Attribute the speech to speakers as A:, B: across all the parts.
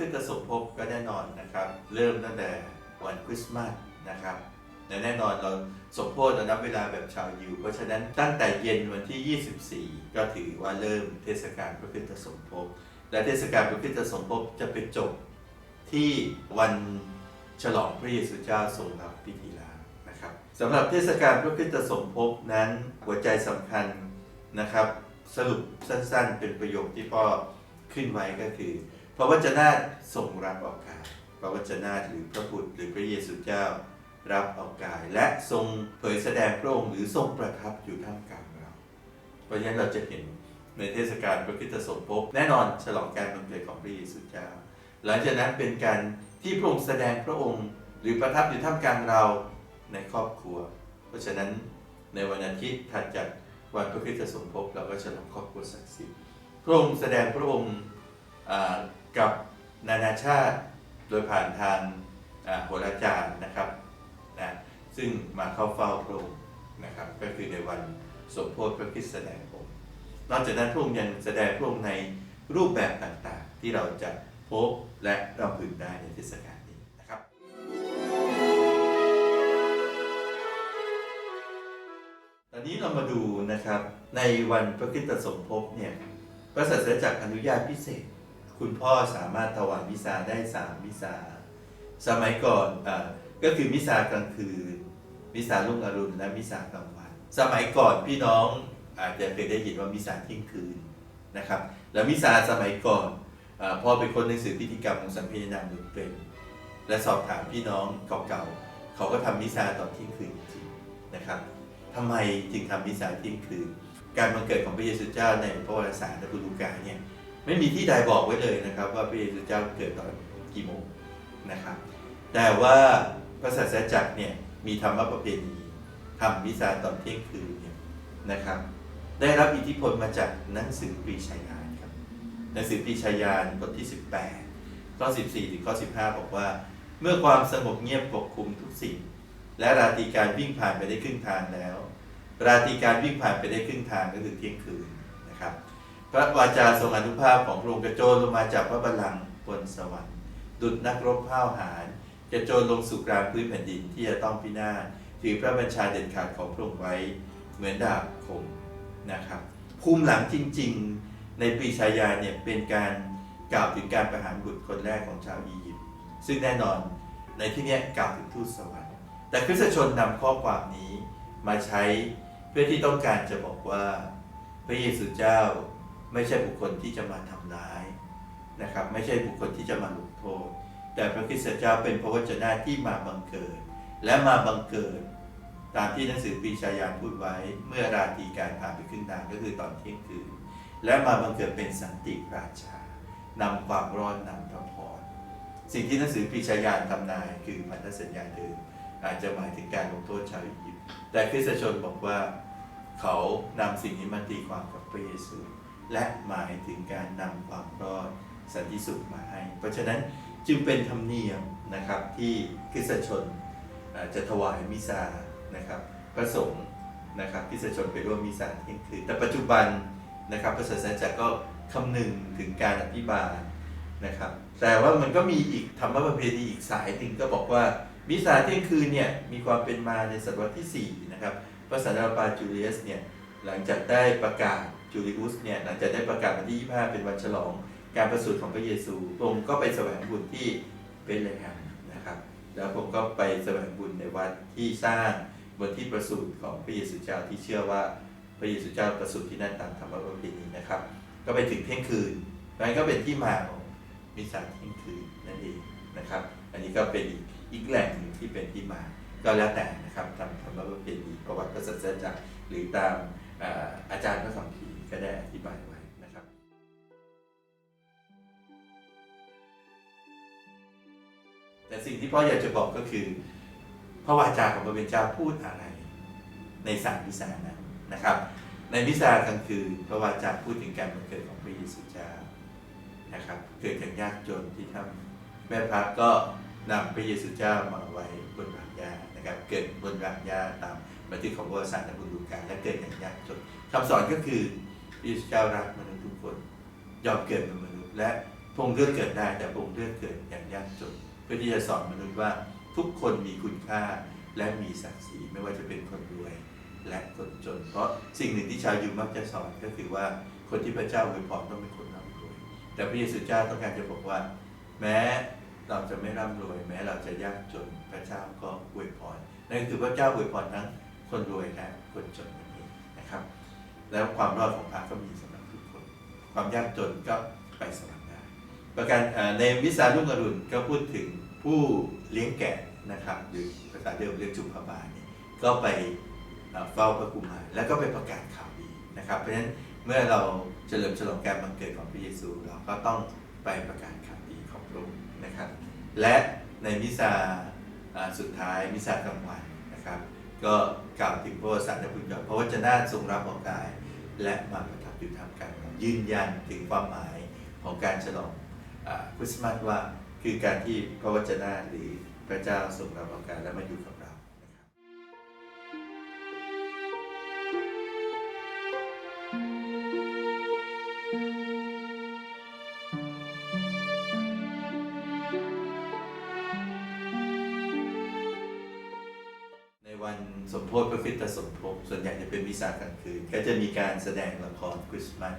A: กาลพระสมภพก็แน่นอนนะครับ เริ่มตั้งแต่วันคริสต์มาสนะครับและแน่นอนเราสมโพธิเรานับเวลาแบบชาวยิว เพราะฉะนั้นตั้งแต่เย็นวันที่ 24 ก็ถือว่าเริ่มเทศกาลพระคริสตสมภพและเทศกาลพระคริสตสมภพจะไปจบที่วันฉลองพระเยซูเจ้าทรงรับพิธีลานะครับสำหรับเทศกาลพระคริสตสมภพนั้นหัวใจสำคัญนะครับ สรุปสั้นๆ เป็นประโยคที่พ่อขึ้นไว้ก็คือ พระวจนะทรงรับออกกายพระวจนะหรือพระบุตรหรือพระเยซูเจ้ารับออกกาย และทรงเผยแสดงพระองค์หรือทรงประทับอยู่ท่ามกลางเรา เพราะฉะนั้นเราจะเห็นในเทศกาลพระคริสตสมภพแน่นอนฉลองการบังเกิดของพระเยซูเจ้า หลังจากนั้นเป็นการที่พระองค์แสดงพระองค์ หรือประทับอยู่ท่ามกลางเราในครอบครัว เพราะฉะนั้นในวันอาทิตย์ถัดจากวันพระคริสตสมภพเราก็ฉลองครอบครัวศักดิ์สิทธิ์พระองค์แสดงพระองค์ กับนานาชาติโดยผ่านทางโหราจารย์นะครับนะซึ่งมาเข้าเฝ้าพระองค์นะครับก็คือในวันสมโพธิพระคริสต์แสดงองค์นอกจากนั้นพระองค์ยังแสดงพระองค์ในรูปแบบต่างๆ ที่เราจะพบและรำพึงได้ในเทศกาลนี้นะครับตอนนี้เรามาดูนะครับในวันพระคริสตสมภพเนี่ยพระศาสนาจักรอนุญาตพิเศษ คุณพ่อสามารถถวายมิสาได้สามมิสาสมัยก่อนอก็คือมิสากลางคืนมิสาลุ่งอรุณและมิสากลางวันสมัยก่อนพี่น้องอาจจะเคยได้ยินว่ามิสาเที่ยงคืนนะครับ แล้วมิสาสมัยก่อนอาพอไปค้นหนังสือพิธีกรรมของสัมพีนามบุญเป็นและสอบถามพี่น้องเก่าๆเขาก็ทำมิสาตอนเที่ยงคืนจริงๆนะครับทำไมจึงทำมิสาเที่ยงคืน การบังเกิดของพระเยซูเจ้าในพระวรสารและบุรุกาเนี่ย ไม่มีที่ใดบอกไว้เลยนะครับ ว่าพระเยซูเจ้าเกิดตอนกี่โมงนะครับ แต่ว่าพระศาสนาจักรเนี่ยมีธรรมประเพณีทำมิสาตอนเที่ยงคืนเนี่ยนะครับ ได้รับอิทธิพลมาจากหนังสือปรีชาญาณครับหนังสือปรีชาญาณบทที่ 18ข้อ14ถึงข้อ15 บอกว่า เมื่อความสงบเงียบปกคลุมทุกสิ่ง และราตรีการวิ่งผ่านไปได้ครึ่งทางแล้ว ราตรีการวิ่งผ่านไปได้ครึ่งทางก็คือเที่ยงคืนนะครับ พระวาจาทรงอนุภาพของพระองค์กระโจนลงมาจากพระบัลลังก์บนสวรรค์ ดุจนักรบพ้าวหาญกระโจนลงสู่กลางพื้นแผ่นดินที่จะต้องพินาศถือพระบัญชาเด็ดขาดของพระองค์ไว้ เหมือนดาบคมนะครับภูมิหลังจริง ๆ ในปีชายาเนี่ยเป็นการกล่าวถึงการประหารบุตรคนแรกของชาวอียิปต์ซึ่งแน่นอนในที่นี้กล่าวถึงทูตสวรรค์แต่คริสตชนนำข้อความนี้มาใช้เพื่อที่ต้องการจะบอกว่า พระเยซูเจ้า ไม่ใช่บุคคลที่จะมาทำร้ายนะครับ ไม่ใช่บุคคลที่จะมาลงโทษ แต่พระคริสตเจ้าเป็นพระวจนะที่มาบังเกิด และมาบังเกิด ตามที่หนังสือปีชายานพูดไว้เมื่อราตรีการผ่านไปครึ่งทางก็คือตอนเที่ยงคืนและมาบังเกิดเป็นสันติราชานำความรอดนำพระพรสิ่งที่หนังสือปีชายานทำนายคือพันธสัญญาเดิมอาจจะหมายถึงการลงโทษชาวอียิปต์แต่คริสตชนบอกว่าเขานำสิ่งนี้มาตีความกับพระเยซู และหมายถึงการนำความรอดสันติสุขมาให้ เพราะฉะนั้นจึงเป็นธรรมเนียมนะครับที่คริสตชนจะถวายมิซานะครับพระสงฆ์นะครับคริสตชนไปร่วมมิซาเที่ยงคืนแต่ปัจจุบันนะครับพระศาสนาจักรก็คำนึงถึงการอภิบาลนะครับแต่ว่ามันก็มีอีกธรรมประเพณีอีกสายหนึ่งก็บอกว่ามิสาเที่ยงคืนเนี่ยมีความเป็นมาในศตวรรษที่ 4 นะครับพระสันตะปาจูเลียสเนี่ยหลังจากได้ประกาศ จูลิอุสเนี่ยหลังจากได้ประกาศวันที่ 25 เป็นวันฉลองการประสูติของพระเยซูพระองค์ก็ไปแสวงบุญที่เบธเลเฮมนะครับ แล้วผมก็ไปแสวงบุญในวัดที่สร้างบนที่ประสูติของพระเยซูเจ้าที่เชื่อว่าพระเยซูเจ้าประสูติที่นั่นตามธรรมประเพณีนะครับ ก็ไปถึงเที่ยงคืนนั่นก็เป็นที่มาของมิสซาเที่ยงคืนนั่นเองนะครับ อันนี้ก็เป็นอีกอีกแหล่งหนึ่งที่เป็นที่มาก็แล้วแต่นะครับตามธรรมประเพณีประวัติพระศาสนาจักรหรือตามอาจารย์พระสัมภี ก็ได้อธิบายไว้นะครับแต่สิ่งที่พ่ออยากจะบอกก็คือ พระวาจาของพระเป็นเจ้าพูดอะไร ในสามมิสานั้นะครับ ในมิสากลางคืนพระวาจาพูดถึงการบังเกิดของพระเยซูเจ้านะครับ เกิดจากยากจนที่ทำแม่พระก็นำพระเยซูเจ้ามาไว้บนรางหญ้านะครับ เกิดบนรางหญ้าตามบันทึกของประวัติศาสตร์และบุรุษการและเกิดอย่างยากจนคำสอนก็คือ พระเจ้ารักมนุษย์ทุกคน ยอมเกิดเป็นมนุษย์ และพงเลือกเกิดได้แต่พงเลือกเกิดอย่างยากจนเพื่อที่จะสอนมนุษย์ว่าทุกคนมีคุณค่าและมีศักดิ์ศรีไม่ว่าจะเป็นคนรวยและคนจน เพราะสิ่งหนึ่งที่ชาวยูมักจะสอนก็คือว่าคนที่พระเจ้าอวยพรต้องเป็นคนร่ำรวย แต่พระเยซูเจ้าต้องการจะบอกว่า แม้เราจะไม่ร่ำรวย แม้เราจะยากจนพระเจ้าก็อวยพรนั่นคือพระเจ้าอวยพรทั้งคนรวยและคนจน แล้วความรอดของพระก็มีสำหรับทุกคน ความยากจนก็ไปสวรรค์ได้ประการในวิสาลุ่งอรุณก็พูดถึงผู้เลี้ยงแกะนะครับหรือภาษาเดิมเรียกจุมพบาลเนี่ยก็ไปเฝ้าพระกุมารแล้วก็ไปประกาศข่าวดีนะครับ เพราะฉะนั้นเมื่อเราเฉลิมฉลองการบังเกิดของพระเยซูเราก็ต้องไปประกาศข่าวดีของพระองค์นะครับ และในมิซาสุดท้ายมิซากลางวันนะครับ ก็กล่าวถึงพระวสารคุณยอดพระวจนะทรงรับของกาย และมาประทับอยู่ท่ามกลางเรยืนยันถึงความหมายของการฉลองคริสต์มาสว่าคือการที่พระวจนะหรือพระเจ้าทรงรับประการและมาอยู่กับ วนใหญ่จะกลางคืน ก็จะมีการแสดงละครคริสต์มาส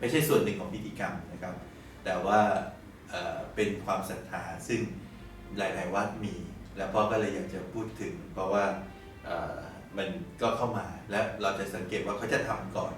A: ไม่ใช่ส่วนหนึ่งของพิธีกรรมนะครับ แต่ว่าเป็นความศรัทธาซึ่งหลาย ๆ วัดมี แล้วพ่อก็เลยอยากจะพูดถึง เพราะว่ามันก็เข้ามาและเราจะสังเกตว่าเขาจะทำก่อน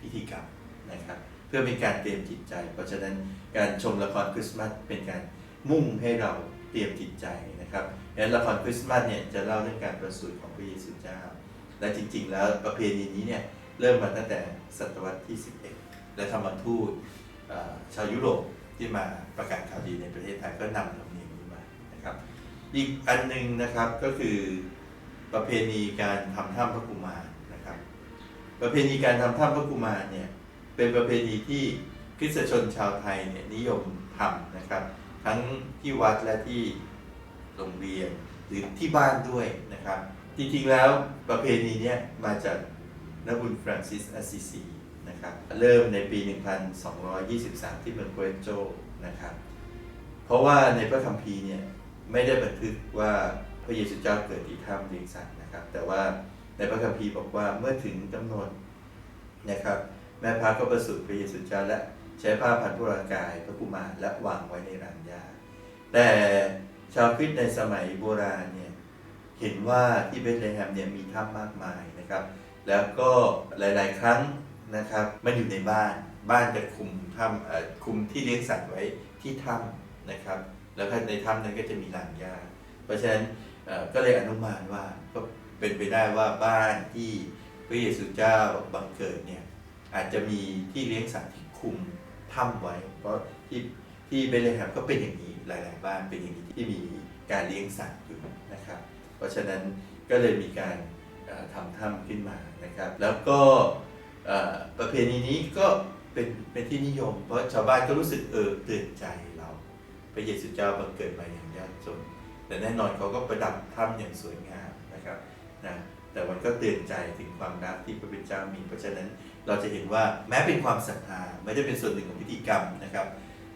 A: พิธีกรรมนะครับเพื่อเป็นการเตรียมจิตใจ เพราะฉะนั้นการชมละครคริสต์มาสเป็นการมุ่งให้เราเตรียมจิตใจนะครับดังนั้นละครคริสต์มาสเนี่ยจะเล่าเรื่องการประสูติของพระเยซูเจ้า และจริง ๆ แล้วประเพณีนี้เนี่ยเริ่มมาตั้งแต่ศตวรรษที่ 11 และธรรมทูตชาวยุโรปที่มาประกาศข่าวดีในประเทศไทยก็นำธรรมเนียมนี้มานะครับ อีกอันหนึ่งนะครับก็คือประเพณีการทำถ้ำพระกุมารนะครับ ประเพณีการทำถ้ำพระกุมารเนี่ยเป็นประเพณีที่คริสตชนชาวไทยเนี่ยนิยมทำนะครับ ทั้งที่วัดและที่โรงเรียนหรือที่บ้านด้วยนะครับ จริงๆแล้วประเพณีนี้มาจากนบุญฟรานซิสอาซิซีนะครับเริ่มในปี 1223 ที่เมืองโปเรโจนะครับเพราะว่าในพระคัมภีร์เนี่ยไม่ได้บันทึกว่าพระเยซูเจ้าเกิดที่ถ้ำเลียงสันนะครับ แต่ว่าในพระคัมภีร์บอกว่าเมื่อถึงกำหนดนะครับแม่พระก็ประสูติพระเยซูเจ้าและใช้ผ้าพันพระร่างกายพระกุมารและวางไว้ในรังยาแต่ชาวคริสต์ในสมัยโบราณเนี่ย เห็นว่าที่เบธเลเฮมเนี่ยมีถ้ำมากมายนะครับ แล้วก็หลาย ๆ ครั้งนะครับมันอยู่ในบ้านบ้านจะคุมถ้ำคุมที่เลี้ยงสัตว์ไว้ที่ถ้ำนะครับ แล้วในถ้ำนั้นก็จะมีลานหญ้าเพราะฉะนั้นก็เลยอนุมานว่าก็เป็นไปได้ว่าบ้านที่พระเยซูเจ้าบังเกิดเนี่ยอาจจะมีที่เลี้ยงสัตว์ที่คุมถ้ำไว้ เพราะที่ที่เบธเลเฮมก็เป็นอย่างนี้หลาย ๆ บ้านเป็นอย่างนี้ที่มีการเลี้ยงสัตว์อยู่นะครับ เพราะฉะนั้นก็เลยมีการทำถ้ำขึ้นมานะครับ แล้วก็ประเพณีนี้ก็เป็นเป็นที่นิยม เพราะชาวบ้านก็รู้สึกเออเตือนใจเรา พระเยซูเจ้าบังเกิดมาอย่างยากจน แต่แน่นอนเขาก็ประดับถ้ำอย่างสวยงามนะครับนะแต่มันก็เตือนใจถึงความรักที่พระเป็นเจ้ามี เพราะฉะนั้นเราจะเห็นว่าแม้เป็นความศรัทธาไม่ได้เป็นส่วนหนึ่งของพิธีกรรมนะครับ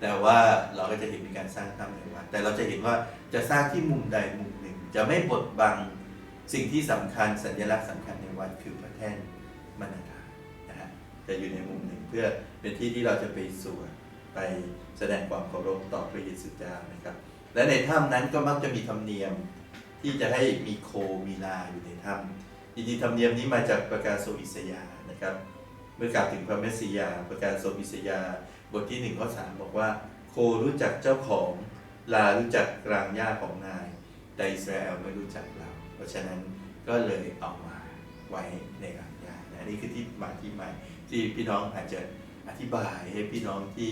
A: แต่ว่าเราก็จะเห็นมีการสร้างถ้ำในวัดแต่เราจะเห็นว่าจะสร้างที่มุมใดมุม จะไม่บดบังสิ่งที่สำคัญสัญลักษณ์สำคัญในวัดคือพระแท่นมณฑานะฮะจะอยู่ในมุมหนึ่งเพื่อเป็นที่ที่เราจะไปสวดไปแสดงความเคารพต่อพระเยซูเจ้านะครับ และในถ้ำนั้นก็มักจะมีธรรมเนียมที่จะให้มีโคมีลาอยู่ในถ้ำจริงๆธรรมเนียมนี้มาจากประกาศโซอิสยานะครับ เมื่อกล่าวถึงพระเมสสิยา ประกาศโซอิสยา บทที่หนึ่งข้อสามบอกว่า โครู้จักเจ้าของลารู้จักกลางหญ้าของนา แต่อิสราเอลไม่รู้จักเรา เพราะฉะนั้นก็เลยเอามาไว้ในรังยานะนี่คือที่มาที่มาที่พี่น้องอาจจะอธิบายให้พี่น้องที่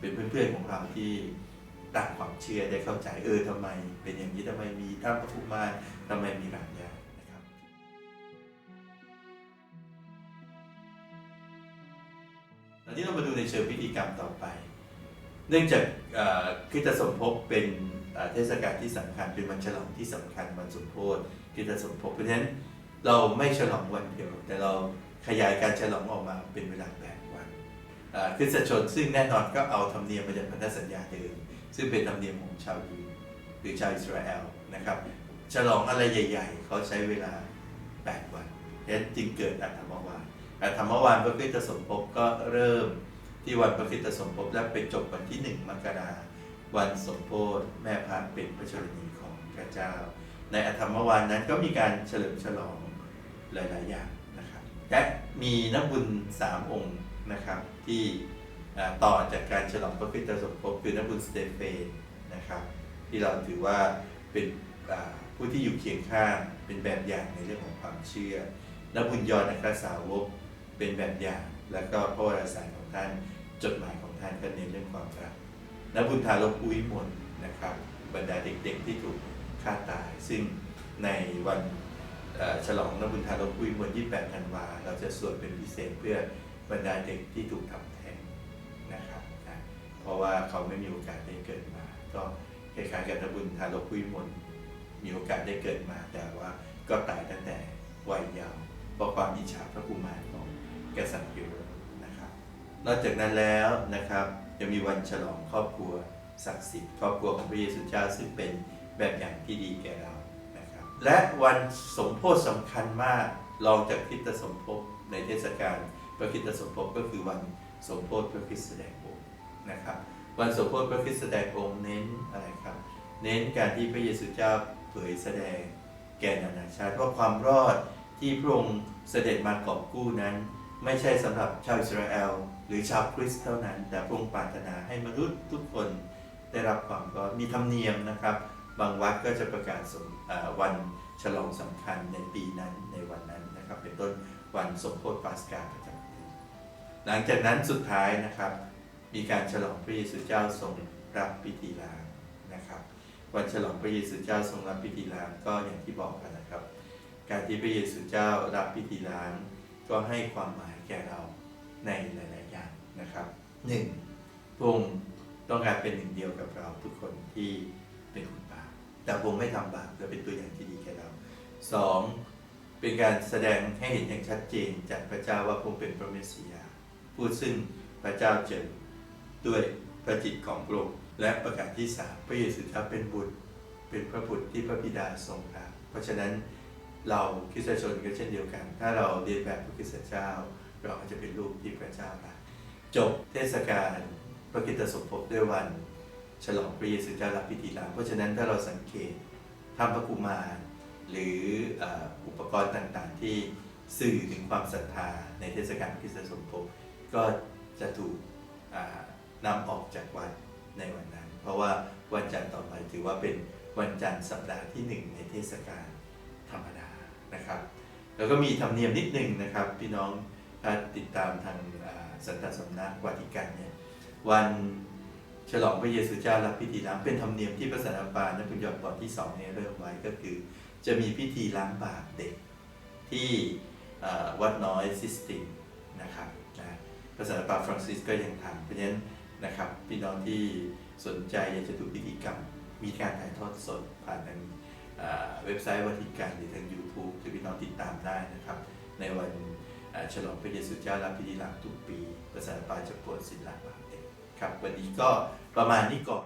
A: เป็นเพื่อนๆของเราที่ต่างความเชื่อได้เข้าใจเออทำไม เป็นอย่างนี้ทำไมมีถ้ำพระกุมาทำไมมีรังยานะครับตอนนี้เรามาดูในเชิงพิธีกรรมต่อไป เนื่องจากคริสตสมภพเป็น เทศกาลที่สำคัญเป็นวันฉลองที่สำคัญวันสมโพธิคริสตสมภพเพราะฉะนั้นเราไม่ฉลองวันเดียว แต่เราขยายการฉลองออกมาเป็นเวลาแปดวันคริสตชนซึ่งแน่นอนก็เอาธรรมเนียมมาจากพันธสัญญาเดิมซึ่งเป็นธรรมเนียมของชาวยิวหรือชาวอิสราเอลนะครับฉลองอะไรใหญ่ ๆ เขาใช้เวลา 8 วันฉะจึงเกิดอัฐมวานอัฐมวานพระคริสตสมภพก็เริ่มที่วันพระคริสตสมภพและไปจบวันที่ 1 มกรา วันสมโพธิแม่พระเป็นพระชรณีของพระเจ้า ในอัฐมวานนั้นก็มีการเฉลิมฉลองหลาย ๆ อย่างนะครับและมีนักบุญสามองค์นะครับที่ต่อจากการฉลองพระคริสตสมภพคือนักบุญสเตเฟนนะครับที่เราถือว่าเป็นผู้ที่อยู่เคียงข้างเป็นแบบอย่างในเรื่องของความเชื่อนักบุญยอห์นอัครสาวกเป็นแบบอย่าง แล้วก็พระวรสารของท่านจดหมายของท่านก็เน้นเรื่องความรัก นักบุญทารกอุ้ยมนนะครับ บรรดาเด็กๆที่ถูกฆ่าตาย ซึ่งในวันฉลองนบุญทารกปุยมน28ธันวา เราจะสวดเป็นพิเศษเพื่อบรรดาเด็กที่ถูกทำแท้งนะครับนะเพราะว่าเขาไม่มีโอกาสได้เกิดมา ก็คล้ายๆกับนบุญทารกปุยมนมีโอกาสได้เกิดมา แต่ว่าก็ตายตั้งแต่วัยเยาว์เพราะความอิจฉาพระกุมารของกษัตริย์ยูโรนะครับ นอกจากนั้นแล้วนะครับ ยังมีวันฉลองครอบครัวศักดิ์สิทธิ์ครอบครัวของพระเยซูเจ้าซึ่งเป็นแบบอย่างที่ดีแก่เรานะครับ และวันสมโพธิสำคัญมากรองจากคริสตสมภพในเทศกาลพระคริสตสมภพก็คือวันสมโพธิพระคริสต์แสดงองค์นะครับ วันสมโพธิพระคริสต์แสดงองค์เน้นอะไรครับ เน้นการที่พระเยซูเจ้าเผยแสดงแก่นานาชาติว่าความรอดที่พระองค์เสด็จมากอบกู้นั้น ไม่ใช่สำหรับชาวอิสราเอล หรือชาวคริสต์เท่านั้น แต่พระองค์ปรารถนาให้มนุษย์ทุกคนได้รับความรอดมีธรรมเนียมนะครับ บางวัดก็จะประกาศสมวันฉลองสำคัญในปีนั้นในวันนั้นนะครับ เป็นต้นวันสมโพธิปาสกาประจำปีหลังจากนั้นสุดท้ายนะครับ มีการฉลองพระเยซูเจ้าทรงรับพิธีล้างนะครับวันฉลองพระเยซูเจ้าทรงรับพิธีล้างก็อย่างที่บอกกันนะครับ การที่พระเยซูเจ้ารับพิธีล้างก็ให้ความหมายแก่เราในหลาย นะครับหนึ่งพระองค์ต้องการเป็นหนึ่งเดียวกับเราทุกคนที่เป็นคนบาปแต่พระองค์ไม่ทำบาปและเป็นตัวอย่างที่ดีแก่เราสองเป็นการแสดงให้เห็นอย่างชัดเจนจากพระเจ้าว่าพระองค์เป็นพระเมสสิยาผู้ซึ่งพระเจ้าเจิญด้วยพระจิตของพระองค์และประการที่สามพระเยซูเจ้าเป็นบุตร เป็นพระบุตรที่พระบิดาทรงรักเพราะฉะนั้นเราคริสตชนก็เช่นเดียวกัน ถ้าเราเรียนแบบพระคริสตเจ้า เราก็จะเป็นลูกที่พระเจ้ารัก จบเทศกาลพระคิตสมภพด้วยวัน ฉลองพระเยซูเจ้ารับพิธีล้าเพราะฉะนั้นถ้าเราสังเกตทำพระกุมารหรืออุปกรณ์ต่างๆ ที่สื่อถึงความศรัทธาในเทศกาลคริสตสมภพก็จะถูกอ่านำออกจากวัดในวันนั้น เพราะว่าวันจันทร์ต่อไปถือว่าเป็นวันจันทร์สัปดาห์ที่หนึ่งในเทศกาลธรรมดานะครับ แล้วก็มีธรรมเนียมนิดหนึ่งนะครับ พี่น้อง ถ้าติดตามทางสันตสำนักวาติกันเนี่ยวันฉลองพระเยซูเจ้ารับพิธีล้างเป็นธรรมเนียมที่พระสันตะปาและคุณยอห์นบทที่สองเนี่ยเริ่มไว้ก็คือ จะมีพิธีล้างบาปเด็กที่วัดน้อยซิสตินนะครับนะพระสันตะปาฟรังซิสก็ยังทำเพราะฉะนั้นนะครับพี่น้องที่สนใจอยากจะดูพิธีกรรม มีการถ่ายทอดสดผ่านทางเว็บไซต์วัติกันหรือทาง YouTube ที่พี่น้องติดตามได้นะครับ ในวัน ฉลองพระเยซูเจ้ารับพิธีล้างทุกปี ภาษาปาจะปวดศิลาบาปเด็กครับ วันนี้ก็ประมาณนี้ก่อน